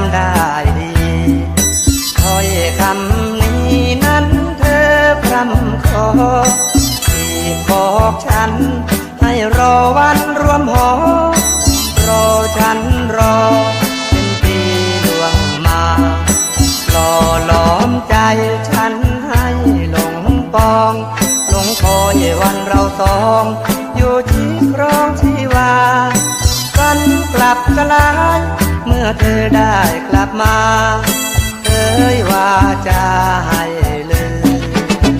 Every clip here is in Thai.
ำได้ดีถ้อยคำนี้นั้นเธอพร่ำขอที่บอกฉัน ให้รอวันรวมหอ รอฉันรอเป็นปีดวงมาหล่อหลอมใจฉันให้หลงปอง หลงคอยวันเราสอง อยู่ที่ครองชีวา กันกลับสลาย เมื่อเธอได้กลับมาเอ้ยว่าจะให้ลืม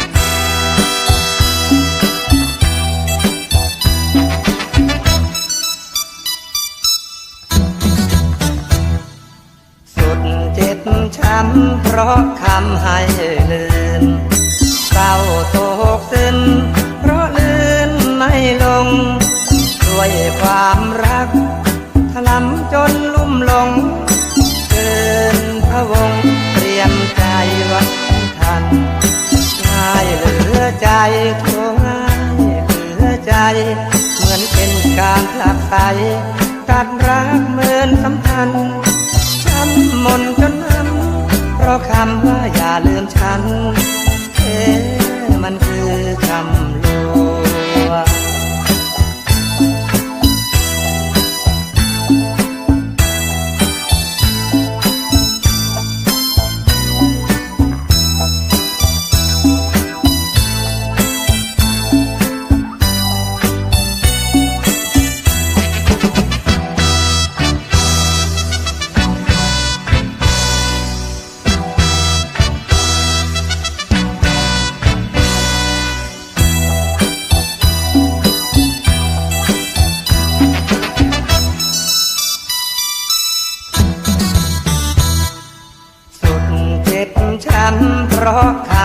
สุดเจ็บช้ำเพราะ วันทันง่ายเหลือใจโทง่ายเหลือใจ เหมือนเป็นการผลักไสตัดรักเหมือนสัมพันธ์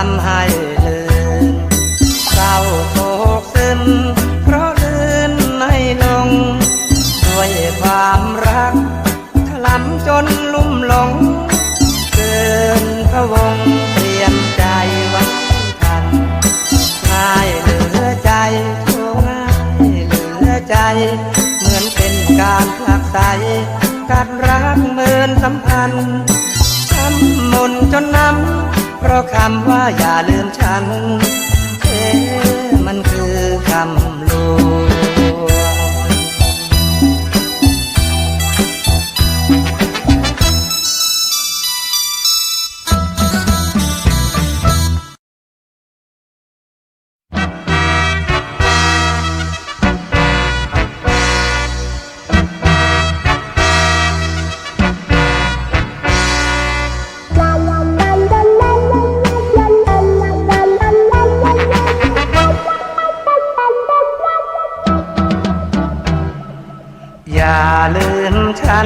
รา ราะคำว่าอย่าลืมฉัน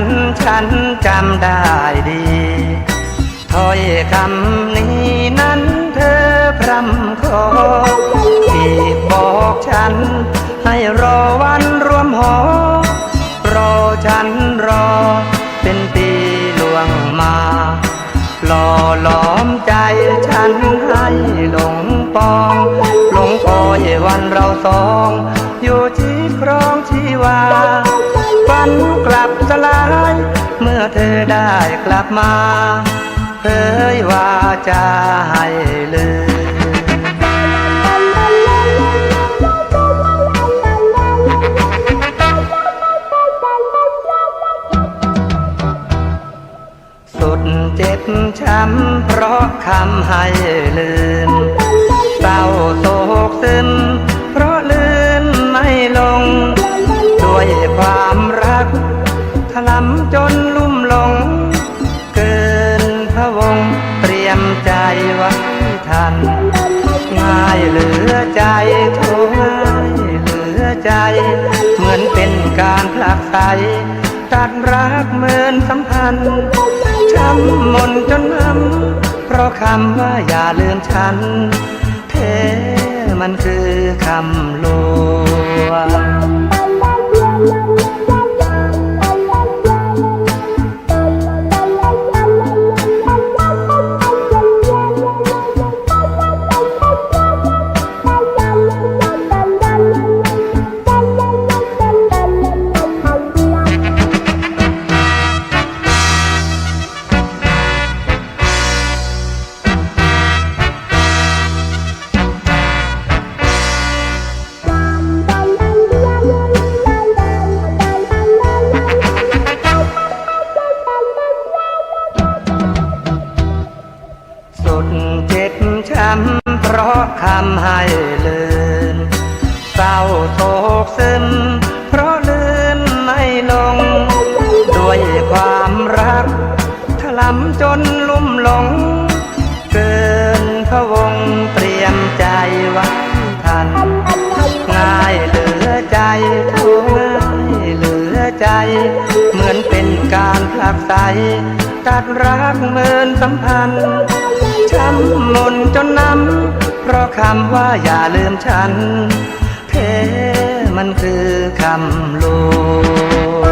ฉันฉันจำได้ดีถ้อยคำนี้นั้นเธอพรำขอที่บอกฉัน ให้รอวันรวมหอ รอฉันรอ เป็นปีล่วงมาหล่อหลอมใจฉันให้หลงปอง หลงคอยวันเราสอง อยู่ที่ครองชีวา ฝันกลับสลาย เมื่อเธอได้กลับมาเอ่ยว่าจะให้ลืมสุดเจ็บช้ำเพราะคำให้ลืมเศร้าโศกซึม การผลักรักเหมือนสัมพันธ์ช้ำมนจนน้ำเพราะคำว่าอย่าลืมฉันเทมันคือคำลวง ให้ลินเศร้าโศกซึมเพราะลืนไม่ลง ด้วยความรักถลำจนลุ่มหลง เกินพระวงเตรียมใจไว้ทัน ง่ายเหลือใจโอ้ง่ายเหลือใจ เหมือนเป็นการผลักใสตัดรักเมินสัมพันธ์ช้ำมนจนน้ำ เพราะคำว่าอย่าลืมฉันเทมันคือคำลวง